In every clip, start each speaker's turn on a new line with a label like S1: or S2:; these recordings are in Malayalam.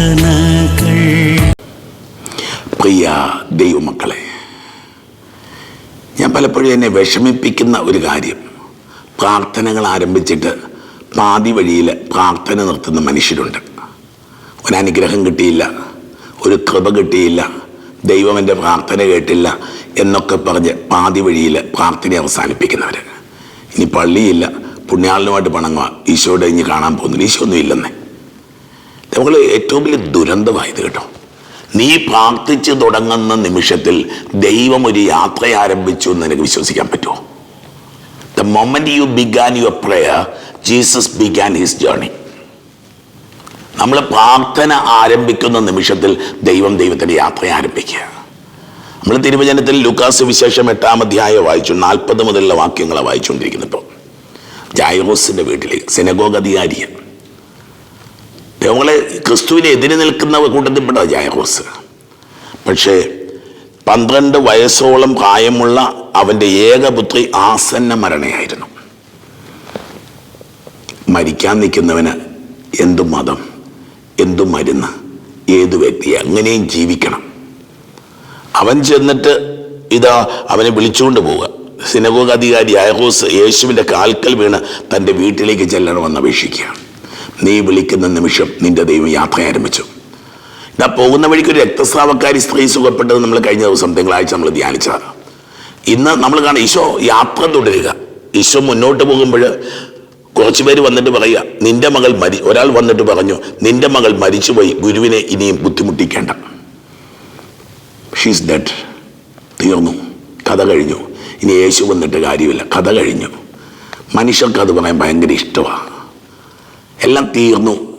S1: അർത്ഥനകൾ
S2: പ്രിയ ദൈവമക്കളെ ഞാൻ പലപ്പോഴും എന്നെ വിഷമിപ്പിക്കുന്ന ഒരു കാര്യം. പ്രാർത്ഥനകൾ ആരംഭിച്ചിട്ട് പാതി വഴിയിൽ പ്രാർത്ഥന നിർത്തുന്ന മനുഷ്യരുണ്ട്. ഒരനുഗ്രഹം കിട്ടിയില്ല ഒരു കൃപ കിട്ടിയില്ല ദൈവം എന്റെ പ്രാർത്ഥന കേട്ടില്ല എന്നൊക്കെ പറഞ്ഞ് പാതി വഴിയിൽ പ്രാർത്ഥന അവസാനിപ്പിക്കുന്നവർ ഇനി പള്ളിയില്ല പുണ്യാളിനുമായിട്ട് പണങ്ങുക ഈശോയുടെ ഇനി കാണാൻ പോകുന്നില്ല ഈശോ ഒന്നും ഇല്ലെന്നേ. നമ്മൾ ഏറ്റവും വലിയ ദുരന്തമായത് കേട്ടോ. നീ പ്രാർത്ഥിച്ചു തുടങ്ങുന്ന നിമിഷത്തിൽ ദൈവം ഒരു യാത്ര ആരംഭിച്ചു എന്ന് നിനക്ക് വിശ്വസിക്കാൻ പറ്റുമോ? The moment you began your prayer Jesus began his journey നമ്മൾ പ്രാർത്ഥന ആരംഭിക്കുന്ന നിമിഷത്തിൽ ദൈവം ദൈവത്തിന്റെ യാത്ര ആരംഭിക്കുക. നമ്മൾ തിരുവചനത്തിൽ ലുക്കാസ് വിശേഷം എട്ടാം അധ്യായം വായിച്ചു നാൽപ്പത് മുതലുള്ള വാക്യങ്ങളെ വായിച്ചുകൊണ്ടിരിക്കുന്നത് ഇപ്പോൾ. ജായോസിന്റെ വീട്ടിലേക്ക് സിനഗോഗ് അധികാരിയാണ് ക്രിസ്തുവിനെ എതിരെ നിൽക്കുന്ന കൂട്ടത്തിൽപ്പെട്ട ജായറോസ് പക്ഷേ പന്ത്രണ്ട് വയസ്സോളം പ്രായമുള്ള അവന്റെ ഏകപുത്രി ആസന്ന മരണയായിരുന്നു. മരിക്കാൻ നിൽക്കുന്നവന് എന്തു മതം എന്തു മരുന്ന് ഏതു വ്യക്തി അങ്ങനെയും ജീവിക്കണം. അവൻ ചെന്നിട്ട് ഇതാ അവനെ വിളിച്ചുകൊണ്ട് പോവുക. സിനഗോഗ് അധികാരി അയഹോസ് യേശുവിന്റെ കാൽക്കൽ വീണ് തന്റെ വീട്ടിലേക്ക് ചെല്ലണമെന്ന് അപേക്ഷിക്കുകയാണ്. നീ വിളിക്കുന്ന നിമിഷം നിന്റെ ദൈവം യാത്ര ആരംഭിച്ചു. ഇതാ പോകുന്ന വഴിക്ക് ഒരു രക്തസ്രാവക്കാരി സ്ത്രീ സുഖപ്പെട്ടത് നമ്മൾ കഴിഞ്ഞ ദിവസം തിങ്കളാഴ്ച നമ്മൾ ധ്യാനിച്ചതാണ്. ഇന്ന് നമ്മൾ കാണാം ഈശോ യാത്ര തുടരുക. ഈശോ മുന്നോട്ട് പോകുമ്പോൾ കുറച്ച് പേര് വന്നിട്ട് പറയുക നിന്റെ മകൾ മരി ഒരാൾ വന്നിട്ട് പറഞ്ഞു നിന്റെ മകൾ മരിച്ചുപോയി ഗുരുവിനെ ഇനിയും ബുദ്ധിമുട്ടിക്കേണ്ട. ഷീസ് ഡെഡ് തീർന്നു. കഥ കഴിഞ്ഞു. ഇനി യേശു വന്നിട്ട് കാര്യമില്ല. കഥ കഴിഞ്ഞു. മനുഷ്യർക്ക് അത് പറയാൻ ഭയങ്കര ഇഷ്ടമാണ്. എല്ലാം തീർന്നു.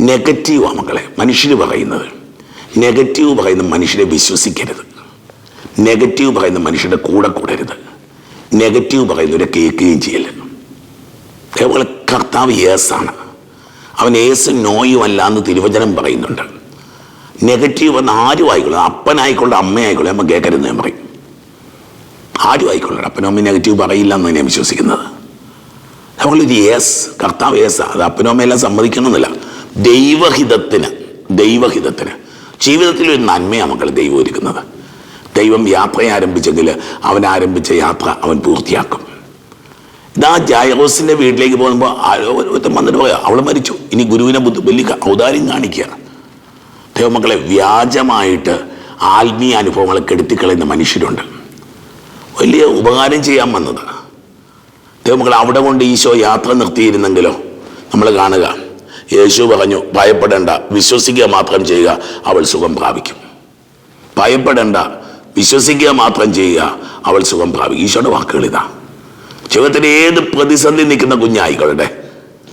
S2: നെഗറ്റീവാണ് മക്കളെ മനുഷ്യർ പറയുന്നത്. നെഗറ്റീവ് പറയുന്ന മനുഷ്യരെ വിശ്വസിക്കരുത്. നെഗറ്റീവ് പറയുന്ന മനുഷ്യരുടെ കൂടെ കൂടരുത്. നെഗറ്റീവ് പറയുന്നവരെ കേൾക്കുകയും ചെയ്യല്ല അതേപോലെ കർത്താവ് യേസാണ്. അവൻ ഏസ് നോയും അല്ല എന്ന് തിരുവചനം പറയുന്നുണ്ട്. നെഗറ്റീവ് എന്ന് ആരും ആയിക്കൊള്ളു. അപ്പനായിക്കൊള്ളു അമ്മയായിക്കൊള്ളു അമ്മ കേൾക്കരുത് ഞാൻ പറയും. ആരും ആയിക്കൊള്ളു. അപ്പനും അമ്മയും നെഗറ്റീവ് പറയില്ല എന്ന് ഞാൻ വിശ്വസിക്കുന്നത്. നമ്മളൊരു യേസ് കർത്താവ് യേസ്. അത് അപ്പനും അമ്മയെല്ലാം സമ്മതിക്കണമെന്നില്ല. ദൈവഹിതത്തിന് ദൈവഹിതത്തിന്. ജീവിതത്തിൽ ഒരു നന്മയാണ് മക്കൾ ദൈവം ഒരുക്കുന്നത്. ദൈവം യാത്ര ആരംഭിച്ചെങ്കിൽ അവൻ ആരംഭിച്ച യാത്ര അവൻ പൂർത്തിയാക്കും. ഇതാ ജായറോസിന്റെ വീട്ടിലേക്ക് പോകുമ്പോൾ ഒരുത്തം വന്നിട്ട് പറയാം അവൾ മരിച്ചു. ഇനി ഗുരുവിനെ ബുദ്ധി വലിയ ഔദാര്യം കാണിക്കുക ദൈവമക്കളെ വ്യാജമായിട്ട് ആത്മീയ അനുഭവങ്ങളെ കെടുത്തിക്കളയുന്ന മനുഷ്യരുണ്ട്. വലിയ ഉപകാരം ചെയ്യാൻ വന്നത്. ദൈവമക്കളെ അവിടെ കൊണ്ട് ഈശോ യാത്ര നിർത്തിയിരുന്നെങ്കിലോ നമ്മൾ കാണുക. യേശു പറഞ്ഞു ഭയപ്പെടേണ്ട വിശ്വസിക്കുക മാത്രം ചെയ്യുക അവൾ സുഖം പ്രാപിക്കും. ഭയപ്പെടേണ്ട വിശ്വസിക്കുക മാത്രം ചെയ്യുക അവൾ സുഖം പ്രാപിക്കും. ഈശോയുടെ വാക്കുകൾ ഇതാ. ജീവിതത്തിൽ ഏത് പ്രതിസന്ധി നിൽക്കുന്ന കുഞ്ഞായിക്കൊള്ളട്ടെ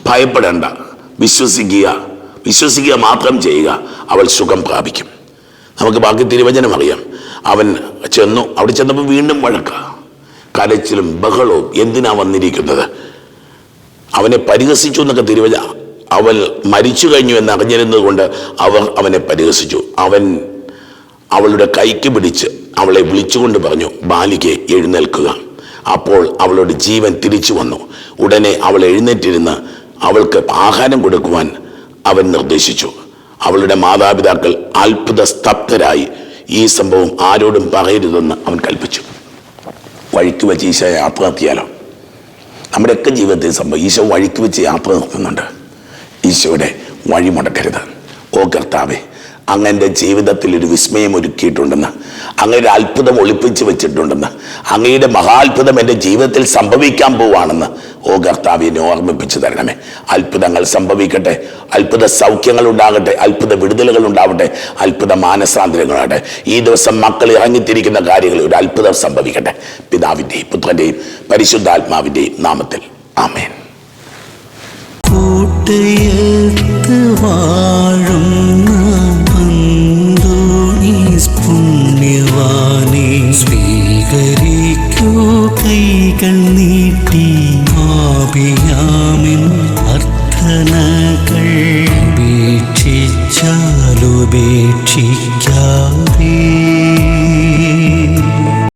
S2: ഭയപ്പെടേണ്ട വിശ്വസിക്കുക വിശ്വസിക്കുക മാത്രം ചെയ്യുക അവൾ സുഖം പ്രാപിക്കും. നമുക്ക് ബാക്കി തിരുവചനം അറിയാം. അവൻ ചെന്നു അവിടെ ചെന്നപ്പോൾ വീണ്ടും വഴക്ക. കരച്ചിലും ബഹളവും എന്തിനാ വന്നിരിക്കുന്നത്? അവനെ പരിഹസിച്ചു എന്നൊക്കെ തിരുവല്ല അവൻ മരിച്ചു കഴിഞ്ഞു എന്ന് അറിഞ്ഞിരുന്നത് കൊണ്ട് അവർ അവനെ പരിഹസിച്ചു. അവൻ അവളുടെ കൈക്ക് പിടിച്ച് അവളെ വിളിച്ചുകൊണ്ട് പറഞ്ഞു ബാലികെ എഴുന്നേൽക്കുക. അപ്പോൾ അവളുടെ ജീവൻ തിരിച്ചു വന്നു. ഉടനെ അവൾ എഴുന്നേറ്റിരുന്ന് അവൾക്ക് ആഹാരം കൊടുക്കുവാൻ അവൻ നിർദ്ദേശിച്ചു. അവളുടെ മാതാപിതാക്കൾ അത്ഭുത സ്തബ്ധരായി ഈ സംഭവം ആരോടും പറയരുതെന്ന് അവൻ കൽപ്പിച്ചു. വഴിക്ക് വെച്ച് ഈശോ യാത്ര നിർത്തിയാലോ നമ്മുടെയൊക്കെ ജീവിതത്തിൽ സംഭവം ഈശോ വഴിക്ക് വെച്ച് യാത്ര നിർത്തുന്നുണ്ട് ഈശോയുടെ വഴി മുടക്കരുത്. ഓ കർത്താവെ അങ്ങന്റെ ജീവിതത്തിൽ ഒരു വിസ്മയം ഒരുക്കിയിട്ടുണ്ടെന്ന് അങ്ങയുടെ അത്ഭുതം ഒളിപ്പിച്ച് വെച്ചിട്ടുണ്ടെന്ന്. അങ്ങയുടെ മഹാത്ഭുതം എന്റെ ജീവിതത്തിൽ സംഭവിക്കാൻ പോവാണെന്ന് ഓ കർത്താവ് എന്നെ ഓർമ്മിപ്പിച്ചു തരണമേ. അത്ഭുതങ്ങൾ സംഭവിക്കട്ടെ. അത്ഭുത സൗഖ്യങ്ങൾ ഉണ്ടാകട്ടെ. അത്ഭുത വിടുതലുകൾ ഉണ്ടാവട്ടെ. അത്ഭുത മാനസാന്തരങ്ങളാകട്ടെ. ഈ ദിവസം മക്കൾ ഇറങ്ങിത്തിരിക്കുന്ന കാര്യങ്ങളിൽ ഒരു അത്ഭുതം സംഭവിക്കട്ടെ. പിതാവിന്റെയും പുത്രന്റെയും പരിശുദ്ധാത്മാവിന്റെയും നാമത്തിൽ. ആമേൻ.
S1: കൂട്ട ഹൃദയത്ത് വാഴും